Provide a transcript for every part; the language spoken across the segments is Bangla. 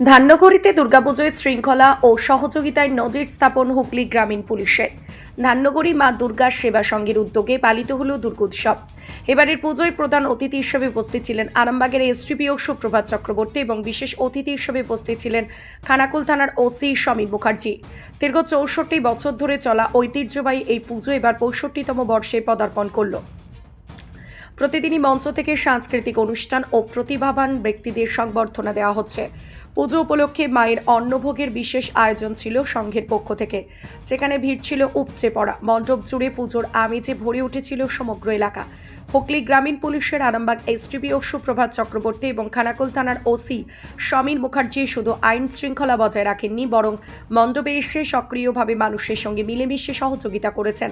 ধান্যঘড়িতে দুর্গাপুজোয় শৃঙ্খলা ও সহযোগিতায় নজির স্থাপন হুগলি গ্রামীণ পুলিশের। ধান্যগড়ি মা দুর্গার সেবা সংঘের উদ্যোগে পালিত হল দুর্গোৎসব। এবারের পুজোয় প্রধান অতিথি হিসেবে উপস্থিত ছিলেন আরামবাগের এসডিপিও সুপ্রভাত চক্রবর্তী এবং বিশেষ অতিথি হিসেবে উপস্থিত ছিলেন খানাকুল থানার ওসি সমীর মুখার্জি। দীর্ঘ চৌষট্টি বছর ধরে চলা ঐতিহ্যবাহী এই পুজো এবার পঁয়ষট্টিতম বর্ষে পদার্পণ করল। প্রতিদিনই মঞ্চ থেকে সাংস্কৃতিক অনুষ্ঠান ও প্রতিভাবান ব্যক্তিদের সংবর্ধনা দেওয়া হচ্ছে। পুজো উপলক্ষে মায়ের অন্নভোগের বিশেষ আয়োজন ছিল সংঘের পক্ষ থেকে। যেখানে ভিড় ছিল উপচে পড়া। মণ্ডপ জুড়ে পুজোর আমেজে ভরে উঠেছিল সমগ্র এলাকা। হুগলি গ্রামীণ পুলিশের আরামবাগ এসডিপিও সুপ্রভাত চক্রবর্তী এবং খানাকুল থানার ওসি সমীর মুখার্জি শুধু আইন শৃঙ্খলা বজায় রাখেননি, বরং মণ্ডপে এসে সক্রিয়ভাবে মানুষের সঙ্গে মিলেমিশে সহযোগিতা করেছেন।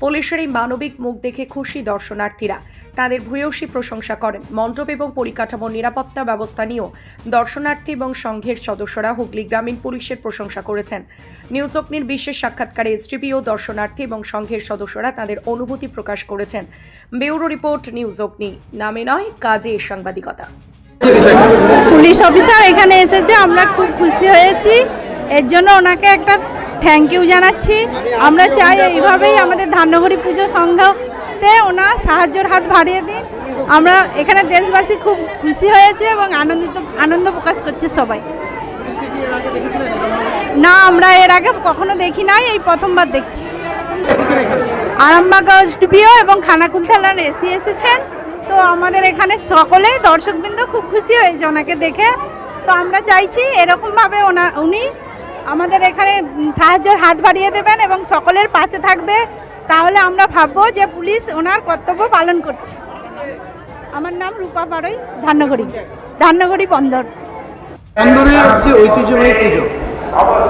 পুলিশের এই মানবিক মুখ দেখে খুশি দর্শনার্থীরা। তাদের ভূয়সী প্রশংসা করেন। মণ্ডপ এবং পরিকাঠামোর নিরাপত্তা ব্যবস্থা নিয়েও দর্শনার্থী এবং সংঘের সদস্যরা হুগলি গ্রামীণ পুলিশের প্রশংসা করেছেন। নিউজ অগ্নির বিশেষ সাক্ষাৎকারে এসডিপিও দর্শনার্থী এবং সংঘের সদস্যরা তাদের অনুভূতি প্রকাশ করেছেন। Bureau report, news Agni. নামে নয়, কাজে সাংবাদিকতা। পুলিশ অফিসার এখানে এসেছে, আমরা খুব খুশি হয়েছি। এর জন্য ওনাকে একটা থ্যাংক ইউ জানাচ্ছি। আমরা চাই এইভাবেই আমাদের ধান্যঘড়ি পুজো সংঘতে ওনার সাহায্যের হাত বাড়িয়ে দিন। আমরা এখানে দেশবাসী খুব খুশি হয়েছে এবং আনন্দিত, আনন্দ প্রকাশ করছে সবাই। না, আমরা এর আগে কখনো দেখি নাই, এই প্রথমবার দেখছি। আরামবাগ স্টুডিও এবং খানাকুল থানার এসি এসেছেন। তো আমাদের এখানে সকলে দর্শকবৃন্দ খুব খুশি হয়েছে ওনাকে দেখে। তো আমরা চাইছি এরকমভাবে ওনা, উনি আমাদের এখানে সাহায্যের হাত বাড়িয়ে দেবেন এবং সকলের পাশে থাকবে। তাহলে আমরা ভাববো যে পুলিশ ওনার কর্তব্য পালন করছে। আমার নাম রূপা বারই ধান্যগড়ি ধান্যগড়ি বন্দর। বন্দরে যে ঐতিহ্যবাহী পুজো।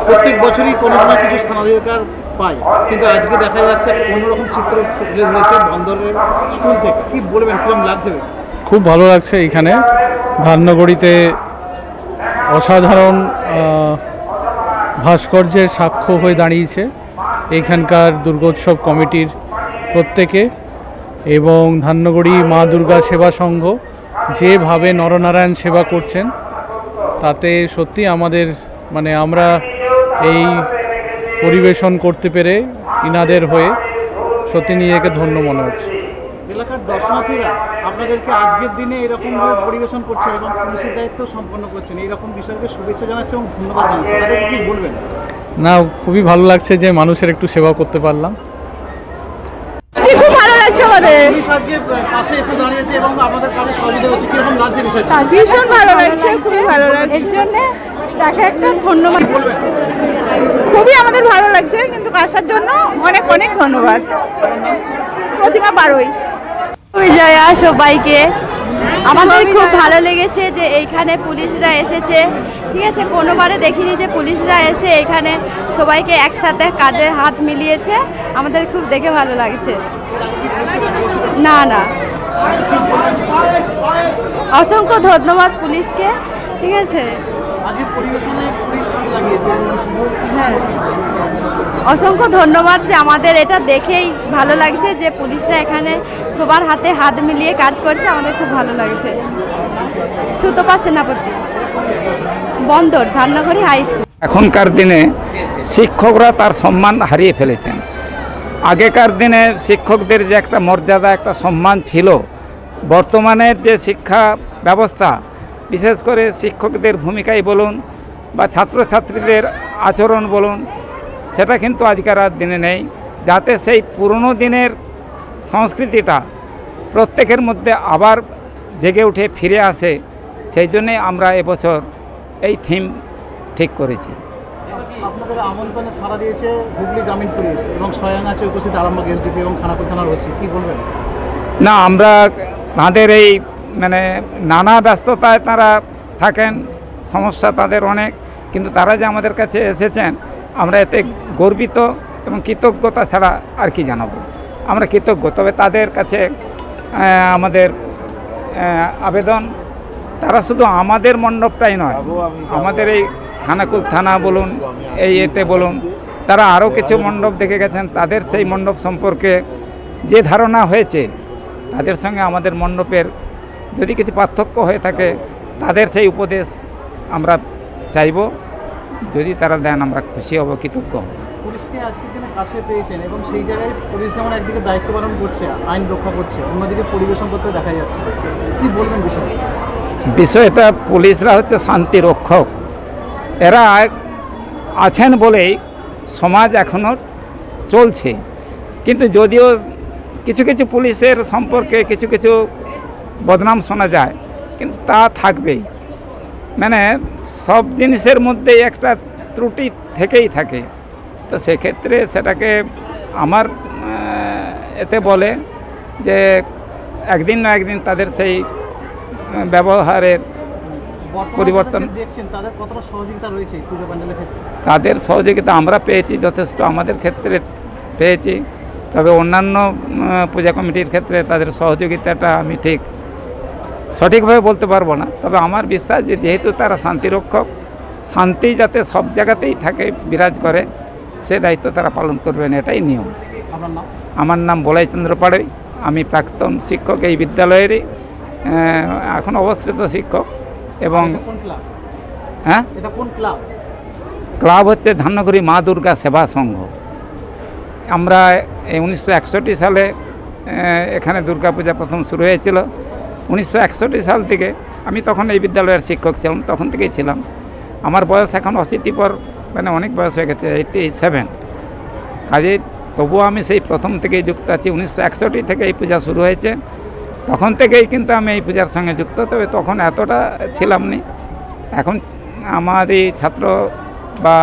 প্রত্যেক বছরই কোনো না কিছু স্থানাধিকার পায়। কিন্তু আজকে দেখা যাচ্ছে অন্যরকম চিত্র তুলে ধরেছে বন্দরের স্কুল থেকে। কি বলবেন কীরকম লাগছে? খুব ভালো লাগছে এখানে। ধান্যগড়িতে অসাধারণ ভাস্কর্যের সাক্ষ্য হয়ে দাঁড়িয়েছে। এখানকার দুর্গোৎসব কমিটির প্রত্যেকে এবং ধান্যগড়ি মা দুর্গা সেবা সংঘ যেভাবে নরনারায়ণ সেবা করছেন, তাতে সত্যি আমাদের মানে আমরা এই পরিবেশন করতে পেরে ইনাদের হয়ে সত্যি নিজেকে ধন্য মনে হচ্ছে। এলাকার দর্শনার্থীরা আপনাদেরকে আজকের দিনে এরকমভাবে পরিবেশন করছেন এবং পুলিশের দায়িত্ব সম্পন্ন করছেন। এইরকম বিষয়কে শুভেচ্ছা জানাচ্ছে এবং ধন্যবাদ জানাচ্ছে। তাদেরকে কি বলবেন? না খুবই ভালো লাগছে যে মানুষের একটু সেবা করতে পারলাম। খুব ভালো লাগছে আমাদের। পাশে এসে দাঁড়িয়েছে এবং আমাদের কাজে সহযোগিতা করছে। কীরকম লাগছে বিষয়টা? ভীষণ ভালো লাগছে খুবই ভালো লাগছে। এর জন্য তাকে একটা ধন্যবাদ। খুবই আমাদের ভালো লাগছে কিন্তু আসার জন্য অনেক অনেক ধন্যবাদ। প্রতিমা বারোই। বিজয়া সবাইকে। আমাদের খুব ভালো লেগেছে যে এইখানে পুলিশরা এসেছে। ঠিক আছে, কোনোবারে দেখিনি যে পুলিশরা এসে এখানে সবাইকে একসাথে কাজে হাত মিলিয়েছে। আমাদের খুব দেখে ভালো লাগছে। না না। অসংখ্য ধন্যবাদ পুলিশকে। ঠিক আছে? হ্যাঁ। অসংখ্য ধন্যবাদ যে আমাদের এটা দেখেই ভালো লাগছে যে পুলিশরা এখানে সবার হাতে হাত মিলিয়ে কাজ করছে, আমাদের খুব ভালো লাগছে। সুতপা সেনাপতি, বন্দর ধান্নাঘড়ি হাই স্কুল। এখনকার দিনে শিক্ষকরা তার সম্মান হারিয়ে ফেলেছেন। আগেকার দিনে শিক্ষকদের যে একটা মর্যাদা, একটা সম্মান ছিল বর্তমানের যে শিক্ষা ব্যবস্থা, বিশেষ করে শিক্ষকদের ভূমিকাই বলুন বা ছাত্রছাত্রীদের আচরণ বলুন সেটা কিন্তু আজকার আর দিনে নেই। যাতে সেই পুরনো দিনের সংস্কৃতিটা প্রত্যেকের মধ্যে আবার জেগে উঠে ফিরে আসে সেই জন্যে আমরা এবছর এই থিম ঠিক করেছি। আপনাদের আমন্ত্রণে সাড়া দিয়েছে হুগলি গ্রামীণ পুলিশ এবং স্বয়ং আছে উপস্থিত আরামবাগ এসডিপি এবং খানাকুল থানার ওসি। কি বলবেন? না আমরা তাদের এই মানে নানা ব্যস্ততায় তারা থাকেন সমস্যা তাদের অনেক কিন্তু তারা যে আমাদের কাছে এসেছেন আমরা এতে গর্বিত এবং কৃতজ্ঞতা ছাড়া আর কি জানাব। আমরা কৃতজ্ঞ। তবে তাদের কাছে আমাদের আবেদন তারা শুধু আমাদের মণ্ডপটাই নয় আমাদের এই থানাকুল থানা বলুন এই এতে বলুন তারা আরও কিছু মণ্ডপ দেখে গেছেন। তাদের সেই মণ্ডপ সম্পর্কে যে ধারণা হয়েছে তাদের সঙ্গে আমাদের মণ্ডপের যদি কিছু পার্থক্য হয়ে থাকে তাদের সেই উপদেশ আমরা চাইব। যদি তারা দেন আমরা খুশি হব কৃতজ্ঞ পুলিশকে আজকের দিনে কাছে পেয়েছেন এবং সেই জায়গায় পুলিশ যেমন একদিকে দায়িত্ব পালন করছে আইন রক্ষা করছে অন্যদিকে পরিবেশন করতে দেখা যাচ্ছে। কি বলবেন বিষয়ে বিষয়টা পুলিশরা হচ্ছে শান্তি রক্ষক। এরা আছেন বলেই সমাজ এখনও চলছে। কিন্তু যদিও কিছু কিছু পুলিশের সম্পর্কে কিছু কিছু বদনাম শোনা যায় কিন্তু তা থাকবেই। মানে সব জিনিসের মধ্যেই একটা ত্রুটি থেকেই থাকে তো সেক্ষেত্রে সেটাকে আমার এতে বলে যে একদিন না একদিন তাদের সেই ব্যবহারের পরিবর্তন। তাদের সহযোগিতা আমরা পেয়েছি যথেষ্ট আমাদের ক্ষেত্রে পেয়েছি তবে অন্যান্য পূজা কমিটির ক্ষেত্রে তাদের সহযোগিতাটা আমি ঠিক সঠিকভাবে বলতে পারব না। তবে আমার বিশ্বাস যে যেহেতু তারা শান্তিরক্ষক শান্তি যাতে সব জায়গাতেই থাকে বিরাজ করে সে দায়িত্ব তারা পালন করবেন এটাই নিয়ম। আমার নাম বলাই চন্দ্র পাড়ই আমি প্রাক্তন শিক্ষক এই বিদ্যালয়েরই এখন অবস্থিত শিক্ষক এবং হ্যাঁ? ক্লাব? হচ্ছে ধান্যগুড়ি মা দুর্গা সেবা সংঘ। আমরা এই উনিশশো একষট্টি সালে এখানে দুর্গাপূজা প্রথম শুরু হয়েছিল। উনিশশো একষট্টি সাল থেকে আমি তখন এই বিদ্যালয়ের শিক্ষক ছিলাম, তখন থেকেই ছিলাম। আমার বয়স এখন অশীতি পর মানে অনেক বয়স হয়ে গেছে এইটি সেভেন কাজেই তবুও আমি সেই প্রথম থেকেই যুক্ত আছি, উনিশশো একষট্টি থেকে এই পূজা শুরু হয়েছে। তখন থেকেই কিন্তু আমি এই পূজার সঙ্গে যুক্ত, তবে তখন এতটা ছিলাম নি। এখন আমার এই ছাত্র বা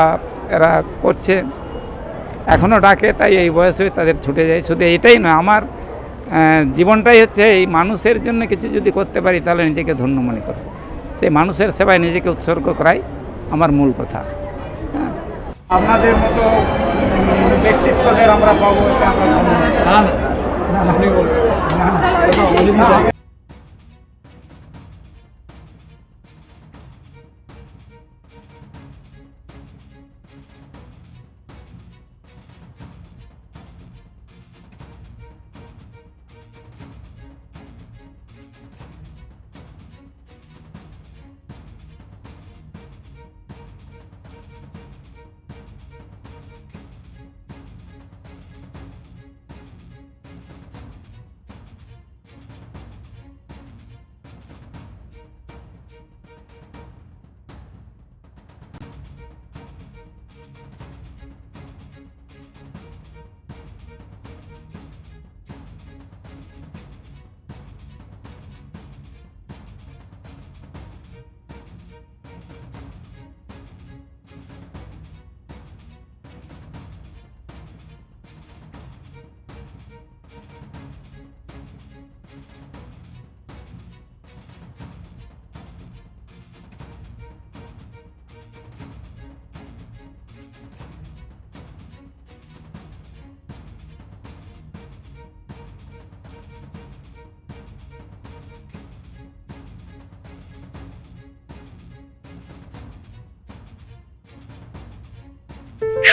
এরা করছে এখনও ডাকে, তাই এই বয়সে তাদের ছুটে যায়। শুধু এটাই নয়, আমার জীবনটাই হচ্ছে এই মানুষের জন্য কিছু যদি করতে পারি তাহলে নিজেকে ধন্য মনে করব। সেই মানুষের সেবায় নিজেকে উৎসর্গ করাই আমার মূল কথা। হ্যাঁ। আপনাদের মতো ব্যক্তিত্বদের আমরা পাবো এটা আমরা না না আপনি বলুন।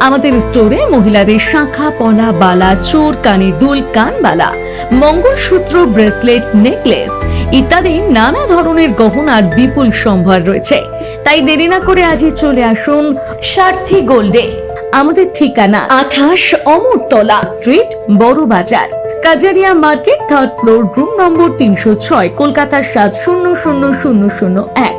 আমাদের স্টোরে মহিলাদের শাখা, পলা, বালা, চোর, কানের দুল কানবালা মঙ্গলসূত্র ব্রেসলেট নেকলেস ইত্যাদি নানা ধরনের গহনার বিপুল সম্ভার রয়েছে। তাই দেরি না করে আজই চলে আসুন সারথি গোল্ডে। আমাদের ঠিকানা আঠাশ Amratala street Bara Bazar. Kajaria market third floor room number তিনশো ছয় কলকাতা সাত শূন্য শূন্য শূন্য শূন্য এক।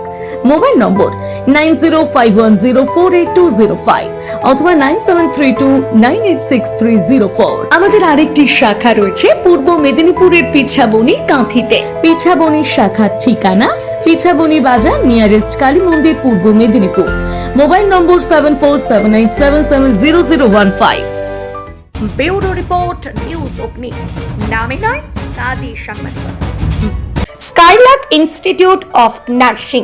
Mobile number nine zero five one zero four eight two zero five অথবা nine seven three two nine eight six three zero four. আমাদের আরেকটি শাখা রয়েছে পূর্ব মেদিনীপুরের পিছাবনি কাঁথিতে। পিছাবনি শাখার ঠিকানা পিছাবনি বাজার নিয়ারেস্ট কালী মন্দির Purba Medinipur. Mobile number seven four seven eight seven seven zero zero one five. Bureau report news Agni. নামে নয় কাজী সাংবাদিকতা। Skylark institute of nursing.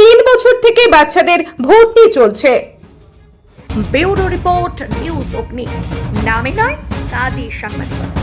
তিন বছর থেকে বাচ্চাদের ভর্তি চলছে। Bureau report news Agni. নামে নয় কাজী সাংবাদিকতা।